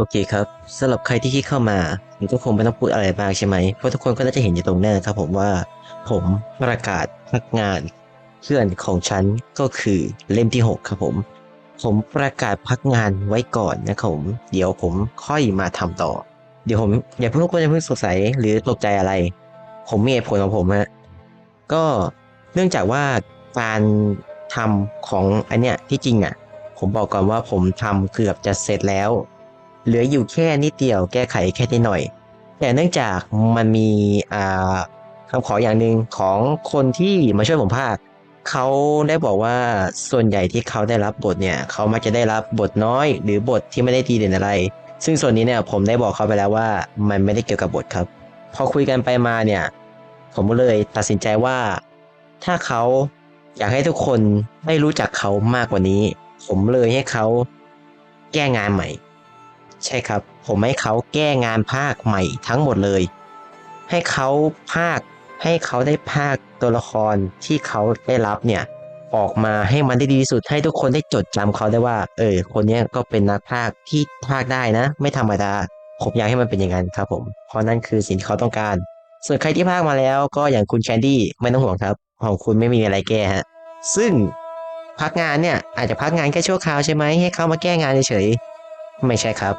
โอเคครับสำหรับใครที่คิดเข้ามาผมก็คงไม่ต้องพูดอะไรมากใช่ไหมเพราะทุกคนก็น่าจะเห็นอยู่ตรงหน้าครับผมว่าผมประกาศพักงานเพื่อนของฉันก็คือเล่มที่ 6 ครับผม ผมประกาศพักงานไว้ก่อนนะครับผมเดี๋ยวผมค่อยมาทำต่อ เดี๋ยวผมอย่าเพิ่งทุกคนอย่าเพิ่งสงสัยหรือตกใจอะไร ผมมีเหตุผลของผมฮะก็เนื่องจากว่าการทำของอันเนี้ยที่จริงอะ ผมบอกก่อนว่าผมทำเกือบจะเสร็จแล้ว เหลืออยู่แค่นิดเดียวแก้ไขแค่นิดหน่อย แต่เนื่องจากมันมีคำขออย่างหนึ่งของคนที่มาช่วยผมภาคเขาได้บอกว่าส่วนใหญ่ที่เขาได้รับบทเนี่ยเขามักจะได้รับบทน้อย หรือบทที่ไม่ได้ดีเด่นอะไร ซึ่งส่วนนี้เนี่ยผมได้บอกเขาไปแล้วว่ามันไม่ได้เกี่ยวกับบทครับ พอคุยกันไปมาเนี่ยผมก็เลยตัดสินใจว่า ถ้าเขาอยากให้ทุกคนได้รู้จักเขามากกว่านี้ ผมเลยให้เขาแก้งานใหม่ ใช่ครับ ผมให้เขาแก้งานภาคใหม่ทั้งหมดเลย ให้เขาภาค ให้เขาได้ภาคตัวละครที่เขาได้รับเนี่ยออกมาให้มันได้ดีที่สุดให้ทุกคนได้จดจำเขาได้ว่า เออ คนนี้ก็เป็นนักภาคที่ภาคได้นะ ไม่ธรรมดาผมอยากให้มันเป็นอย่างนั้นครับ ผมเพราะนั่นคือสิ่งที่เขาต้องการ ส่วนใครที่ภาคมาแล้วก็อย่างคุณแคนดี้ไม่ต้องห่วงครับ ของคุณไม่มีอะไรแก้ฮะซึ่งพักงานเนี่ยอาจจะพักงานแค่ชั่วคราวใช่ไหมให้เขามาแก้งานเฉย ไม่ใช่ครับ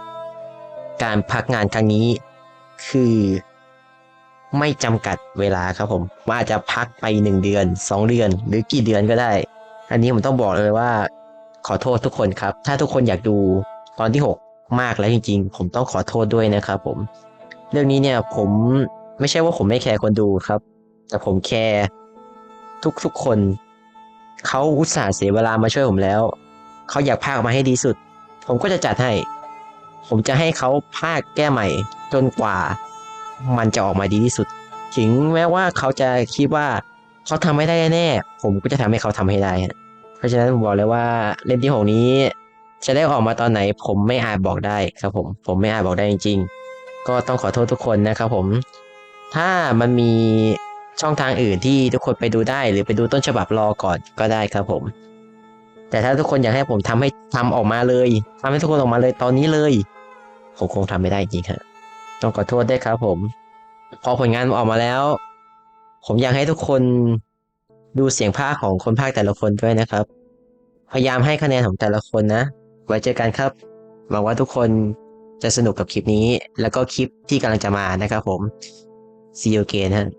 การพักงานครั้งนี้คือไม่จำกัดเวลาครับผม ว่าอาจจะพักไปหนึ่งเดือนสองเดือน หรือกี่เดือนก็ได้ อันนี้ผมต้องบอกเลยว่า ขอโทษทุกคนครับ ถ้าทุกคนอยากดูตอนที่ 6 มากแล้วจริง ๆ ผมต้องขอโทษด้วยนะครับผม เรื่องนี้เนี่ยผมไม่ใช่ว่าผมไม่แคร์คนดูครับ แต่ผมแคร์ทุกๆคนเขาอุตส่าห์เสียเวลามาช่วยผมแล้ว เขาอยากพากมาให้ดีสุด ผมก็จะจัดให้ ผมจะให้เขาพากแก้ใหม่ จนกว่ามันจะออกมาดีที่สุด ถึงแม้ว่าเขาจะคิดว่าเขาทำไม่ได้แน่ ผมก็จะทำให้เขาทำให้ได้ เพราะฉะนั้นผมบอกเลยว่าเล่มที่หกนี้ จะได้ออกมาตอนไหน ผมไม่อาจบอกได้ครับผม ผมไม่อาจบอกได้จริง ๆ ก็ต้องขอโทษทุกคนนะครับผม ถ้ามันมีช่องทางอื่นที่ทุกคนไปดูได้ หรือไปดูต้นฉบับรอก่อนก็ได้ครับผม แต่ถ้าทุกคนอยากให้ผมทำให้ทำออกมาเลยทำให้ทุกคนออกมาเลยตอนนี้เลย ผมคงทำไม่ได้จริงครับต้องขอโทษด้วยครับผม พอผลงานออกมาแล้ว ผมอยากให้ทุกคนดูเสียงภาคของคนภาคแต่ละคนด้วยนะครับ พยายามให้คะแนนของแต่ละคนนะ ไว้เจอกันครับ หวังว่าทุกคนจะสนุกกับคลิปนี้ แล้วก็คลิปที่กำลังจะมานะครับผม see you again ฮะ